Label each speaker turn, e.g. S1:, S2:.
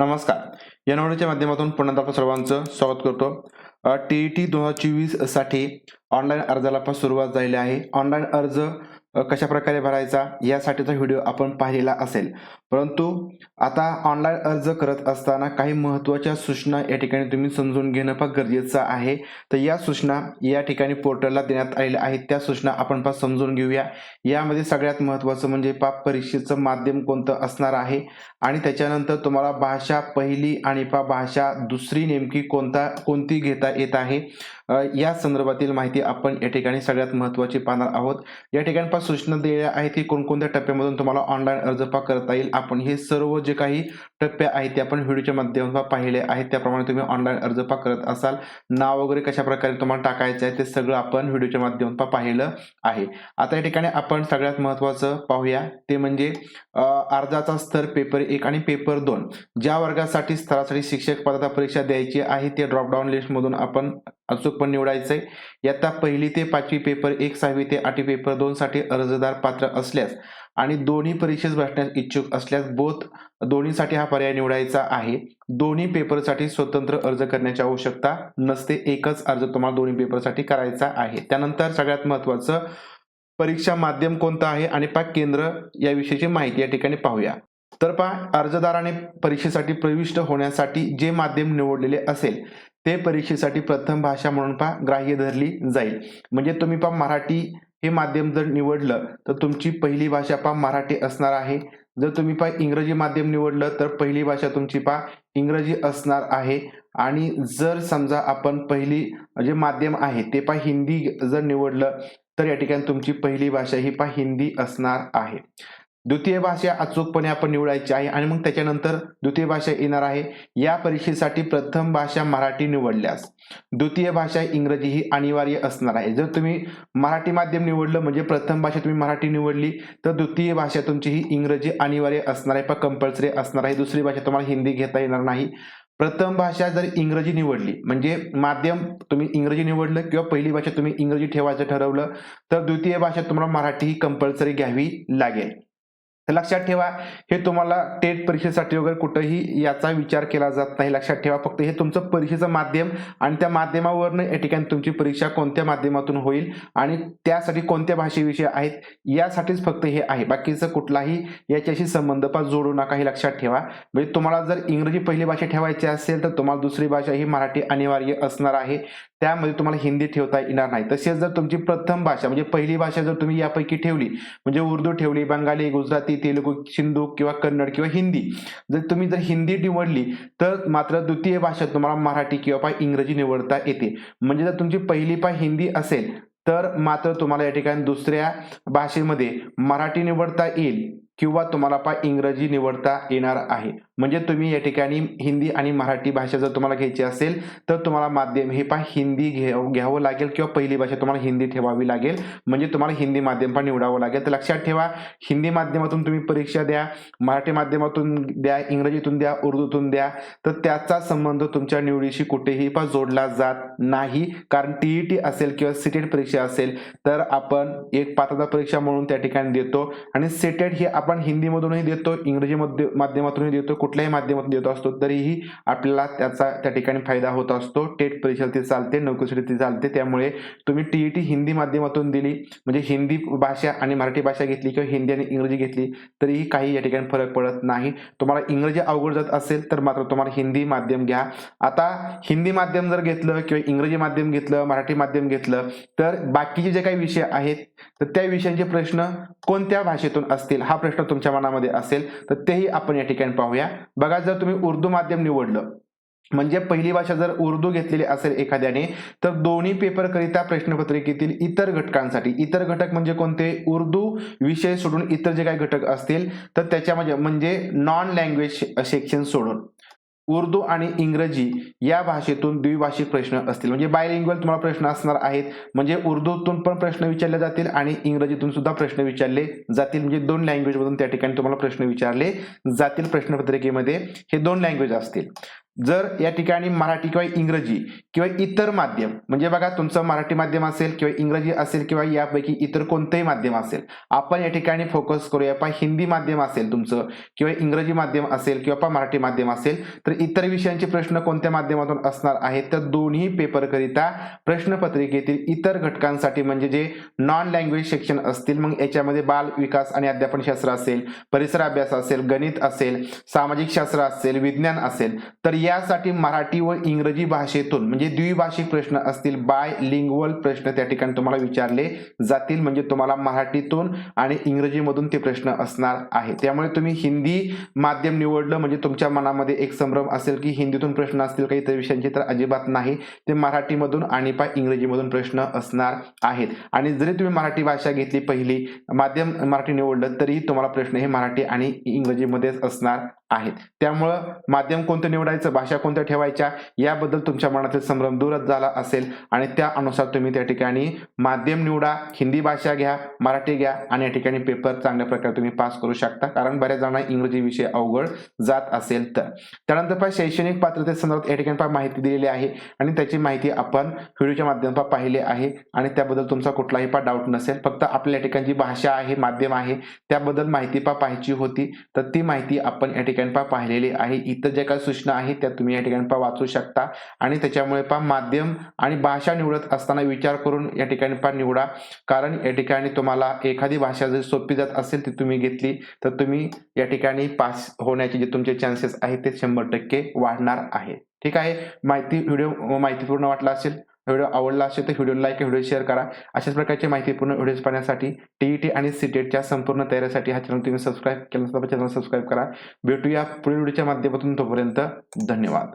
S1: नमस्कार. या नवडीच्या माध्यमातून पुन्हा सर्वांचं स्वागत करतो. टी ई टी दोन हजार चोवीससाठी ऑनलाईन अर्जाला पण सुरुवात झालेली आहे. ऑनलाईन अर्ज कशा प्रकारे भरायचा यासाठीचा व्हिडिओ आपण पाहिलेला असेल. परंतु आता ऑनलाईन अर्ज करत असताना काही महत्त्वाच्या सूचना या ठिकाणी तुम्ही समजून घेणं फार गरजेचं आहे. तर या सूचना या ठिकाणी पोर्टलला देण्यात आलेल्या आहेत. त्या सूचना आपण पा समजून घेऊया. यामध्ये सगळ्यात महत्त्वाचं म्हणजे पा परीक्षेचं माध्यम कोणतं असणार आहे? आणि त्याच्यानंतर तुम्हाला भाषा पहिली आणि पा भाषा दुसरी नेमकी कोणता कोणती घेता येत आहे? या संदर्भातील माहिती आपण या ठिकाणी सगळ्यात महत्त्वाची पाहणार आहोत. या ठिकाणी पा सूचना दिलेल्या आहेत की कोणकोणत्या टप्प्यामधून तुम्हाला ऑनलाईन अर्ज पा करता येईल. आपण हे सर्व जे काही टप्पे आहेत ते आपण व्हिडिओच्या माध्यमातून पाहिले आहेत. त्याप्रमाणे तुम्ही ऑनलाईन अर्ज पा करत असाल. नाव वगैरे कशा प्रकारे तुम्हाला टाकायचं आहे ते सगळं आपण व्हिडिओच्या माध्यमातून पाहिलं आहे. आता या ठिकाणी आपण सगळ्यात महत्त्वाचं पाहूया. ते म्हणजे अर्जाचा स्तर पेपर एक आणि पेपर दोन. ज्या वर्गासाठी स्तरासाठी शिक्षक पदाचा परीक्षा द्यायची आहे ते ड्रॉपडाऊन लिस्टमधून आपण अचूकपण निवडायचं आहे यात पहिली ते पाचवी पेपर एक सहावी ते आठवी पेपर दोन साठी अर्जदार पात्र असल्यास आणि दोन्ही परीक्षेस बसण्यास इच्छुक असल्यास बोथ दोन्हीसाठी हा पर्याय निवडायचा आहे. दोन्ही पेपरसाठी स्वतंत्र अर्ज करण्याची आवश्यकता नसते. एकच अर्ज तुम्हाला दोन्ही पेपरसाठी करायचा आहे. त्यानंतर सगळ्यात महत्त्वाचं परीक्षा माध्यम कोणतं आहे आणि पा केंद्र याविषयीची माहिती या ठिकाणी पाहूया. तर पहा अर्जदाराने परीक्षेसाठी प्रविष्ट होण्यासाठी जे माध्यम निवडलेले असेल ते परीक्षेसाठी प्रथम भाषा म्हणून पहा ग्राह्य धरली जाईल. म्हणजे तुम्ही पहा मराठी हे माध्यम जर निवडलं तर तुमची पहिली भाषा पहा मराठी असणार आहे. जर तुम्ही पहा इंग्रजी माध्यम निवडलं तर पहिली भाषा तुमची पहा इंग्रजी असणार आहे. आणि जर समजा आपण पहिली जे माध्यम आहे ते पहा हिंदी जर निवडलं तर या ठिकाणी तुमची पहिली भाषा ही पहा हिंदी असणार आहे. द्वितीय भाषा अचूकपणे आपण निवडायची आहे आणि मग त्याच्यानंतर द्वितीय भाषा येणार आहे. या परीक्षेसाठी प्रथम भाषा मराठी निवडल्यास द्वितीय भाषा इंग्रजी ही अनिवार्य असणार आहे. जर तुम्ही मराठी माध्यम निवडलं म्हणजे प्रथम भाषा तुम्ही मराठी निवडली तर द्वितीय भाषा तुमची ही इंग्रजी अनिवार्य असणार आहे. पण कंपल्सरी असणार आहे. दुसरी भाषा तुम्हाला हिंदी घेता येणार नाही. प्रथम भाषा जर इंग्रजी निवडली म्हणजे माध्यम तुम्ही इंग्रजी निवडलं किंवा पहिली भाषा तुम्ही इंग्रजी ठेवायचं ठरवलं तर द्वितीय भाषा तुम्हाला मराठी ही कंपल्सरी घ्यावी लागेल. तर लक्षात ठेवा हे तुम्हाला टेट परीक्षेसाठी वगैरे कुठंही याचा विचार केला जात नाही. लक्षात ठेवा फक्त हे तुमचं परीक्षेचं माध्यम आणि त्या माध्यमावरनं या ठिकाणी तुमची परीक्षा कोणत्या माध्यमातून होईल आणि त्यासाठी कोणत्या भाषेविषयी आहेत यासाठीच फक्त हे आहे. बाकीचं कुठलाही याच्याशी संबंध पण जोडू नका हे लक्षात ठेवा. म्हणजे तुम्हाला जर इंग्रजी पहिली भाषा ठेवायची असेल तर तुम्हाला दुसरी भाषा ही मराठी अनिवार्य असणार आहे. त्यामध्ये तुम्हाला हिंदी ठेवता येणार नाही. तसेच जर तुमची प्रथम भाषा म्हणजे पहिली भाषा जर तुम्ही यापैकी ठेवली म्हणजे उर्दू ठेवली बंगाली गुजराती तेलुगू सिंधू किंवा कन्नड किंवा हिंदी जर तुम्ही जर हिंदी निवडली तर मात्र द्वितीय भाषा तुम्हाला मराठी किंवा पाय इंग्रजी निवडता येते. म्हणजे जर तुमची पहिली पाय हिंदी असेल तर मात्र तुम्हाला या ठिकाणी दुसऱ्या भाषेमध्ये मराठी निवडता येईल किंवा तुम्हाला पाय इंग्रजी निवडता येणार आहे. म्हणजे तुम्ही या ठिकाणी हिंदी आणि मराठी भाषा जर तुम्हाला घ्यायची असेल तर तुम्हाला माध्यम हे पण हिंदी घ्यावं घ्यावं लागेल किंवा पहिली भाषा तुम्हाला हिंदी ठेवावी लागेल. म्हणजे तुम्हाला हिंदी माध्यम पण निवडावं लागेल. तर लक्षात ठेवा हिंदी माध्यमातून तुम्ही परीक्षा द्या मराठी माध्यमातून द्या इंग्रजीतून द्या उर्दूतून द्या तर त्याचा संबंध तुमच्या निवडीशी कुठेही पण जोडला जात नाही. कारण टीईटी असेल किंवा सिटेट परीक्षा असेल तर आपण एक पात्रता परीक्षा म्हणून त्या ठिकाणी देतो. आणि सेटेड हे आपण हिंदीमधूनही देतो इंग्रजी माध्यमातूनही देतो कुठल्याही माध्यमातून देत असतो तरीही आपल्याला त्याचा त्या ठिकाणी फायदा होत असतो. टेट परीक्षा ती चालते नोकरीसाठी ती चालते. त्यामुळे तुम्ही टी ई टी हिंदी माध्यमातून दिली म्हणजे हिंदी भाषा आणि मराठी भाषा घेतली किंवा हिंदी आणि इंग्रजी घेतली तरीही काही या ठिकाणी फरक पडत नाही. तुम्हाला इंग्रजी अवघड जात असेल तर मात्र तुम्हाला हिंदी माध्यम घ्या. आता हिंदी माध्यम जर घेतलं किंवा इंग्रजी माध्यम घेतलं मराठी माध्यम घेतलं तर बाकीचे जे काही विषय आहेत तर त्या विषयांचे प्रश्न कोणत्या भाषेतून असतील हा प्रश्न तुमच्या मनामध्ये असेल तर तेही आपण या ठिकाणी पाहूया. बघा जर तुम्ही उर्दू माध्यम निवडलं म्हणजे पहिली भाषा जर उर्दू घेतलेली असेल एखाद्याने तर दोन्ही पेपरकरिता प्रश्नपत्रिकेतील इतर घटकांसाठी इतर घटक म्हणजे कोणते? उर्दू विषय सोडून इतर जे काही घटक असतील तर त्याच्यामध्ये म्हणजे नॉन लँग्वेज सेक्शन सोडून. उर्दू आणि इंग्रजी या भाषेतून द्विभाषिक प्रश्न असतील. म्हणजे बायलिंग्वल तुम्हाला प्रश्न असणार आहेत. म्हणजे उर्दूतून पण प्रश्न विचारले जातील आणि इंग्रजीतून सुद्धा प्रश्न विचारले जातील. म्हणजे दोन लँग्वेजमधून त्या ठिकाणी तुम्हाला प्रश्न विचारले जातील प्रश्नपत्रिकेमध्ये. हे दोन लँग्वेज असतील. जर या ठिकाणी मराठी किंवा इंग्रजी किंवा इतर माध्यम म्हणजे बघा तुमचं मराठी माध्यम असेल किंवा इंग्रजी असेल किंवा यापैकी इतर कोणतंही माध्यम असेल आपण या ठिकाणी फोकस करूया. पहा हिंदी माध्यम असेल तुमचं किंवा इंग्रजी माध्यम असेल किंवा पहा मराठी माध्यम असेल तर इतर विषयांचे प्रश्न कोणत्या माध्यमातून असणार आहेत? तर दोन्ही पेपरकरिता प्रश्नपत्रिकेतील इतर घटकांसाठी म्हणजे जे नॉन लँग्वेज सेक्शन असतील मग याच्यामध्ये बाल विकास आणि अध्यापनशास्त्र असेल परिसर अभ्यास असेल गणित असेल सामाजिक शास्त्र असेल विज्ञान असेल तर यासाठी मराठी व इंग्रजी भाषेतून म्हणजे म्हणजे द्विभाषिक प्रश्न असतील बाय लिंग्वल प्रश्न त्या ठिकाणी तुम्हाला विचारले जातील म्हणजे तुम्हाला मराठीतून आणि इंग्रजीमधून ते प्रश्न असणार आहे त्यामुळे तुम्ही हिंदी माध्यम निवडलं म्हणजे तुमच्या मनामध्ये एक संभ्रम असेल की हिंदीतून प्रश्न असतील काही इतर विषयांचे तर अजिबात नाही. ते मराठीमधून आणि पाय इंग्रजीमधून प्रश्न असणार आहेत. आणि जरी तुम्ही मराठी भाषा घेतली पहिली माध्यम मराठी निवडलं तरीही तुम्हाला प्रश्न हे मराठी आणि इंग्रजीमध्येच असणार आहेत. त्यामुळं माध्यम कोणतं निवडायचं भाषा कोणत्या ठेवायच्या याबद्दल तुमच्या मनातील संभ्रम दूरच झाला असेल आणि त्या अनुसार तुम्ही त्या ठिकाणी माध्यम निवडा हिंदी भाषा घ्या मराठी घ्या आणि या ठिकाणी पेपर चांगल्या प्रकारे तुम्ही पास करू शकता. कारण बऱ्याच जणांना इंग्रजी विषय अवघड जात असेल तर. त्यानंतर पहा शैक्षणिक पात्रते संदर्भात या ठिकाणी पहा माहिती दिलेली आहे आणि त्याची माहिती आपण व्हिडिओच्या माध्यमातून पाहिली आहे आणि त्याबद्दल तुमचा कुठलाही पा डाऊट नसेल. फक्त आपल्या या ठिकाणी जी भाषा आहे माध्यम आहे त्याबद्दल माहिती पा पाहायची होती. तर ती माहिती आपण या ठिकाणी पा पाहिलेली आहे. इतर ज्या काही सूचना आहेत त्या तुम्ही या ठिकाणी पा वाचू शकता. आणि त्याच्यामुळे पा माध्यम आणि भाषा निवडत असताना विचार करून या ठिकाणी पा निवडा. कारण या ठिकाणी तुम्हाला एखादी भाषा जर सोपी जात असेल ती तुम्ही घेतली तर तुम्ही या ठिकाणी पास होण्याचे जे तुमचे चान्सेस आहेत ते शंभर टक्के वाढणार आहे. ठीक आहे? माहिती व्हिडिओ माहितीपूर्ण वाटला असेल व्हिडिओ आवडला असेल तर व्हिडिओ लाईक व्हिडिओ शेअर करा. अशाच प्रकारची माहिती पूर्ण व्हिडिओज पाहण्यासाठी टीईटी आणि सीटेटच्या संपूर्ण तयारीसाठी हा चॅनल तुम्ही सबस्क्राईब केला चॅनल सबस्क्राईब करा. भेटूया पुढील व्हिडिओच्या माध्यमातून तोपर्यंत धन्यवाद.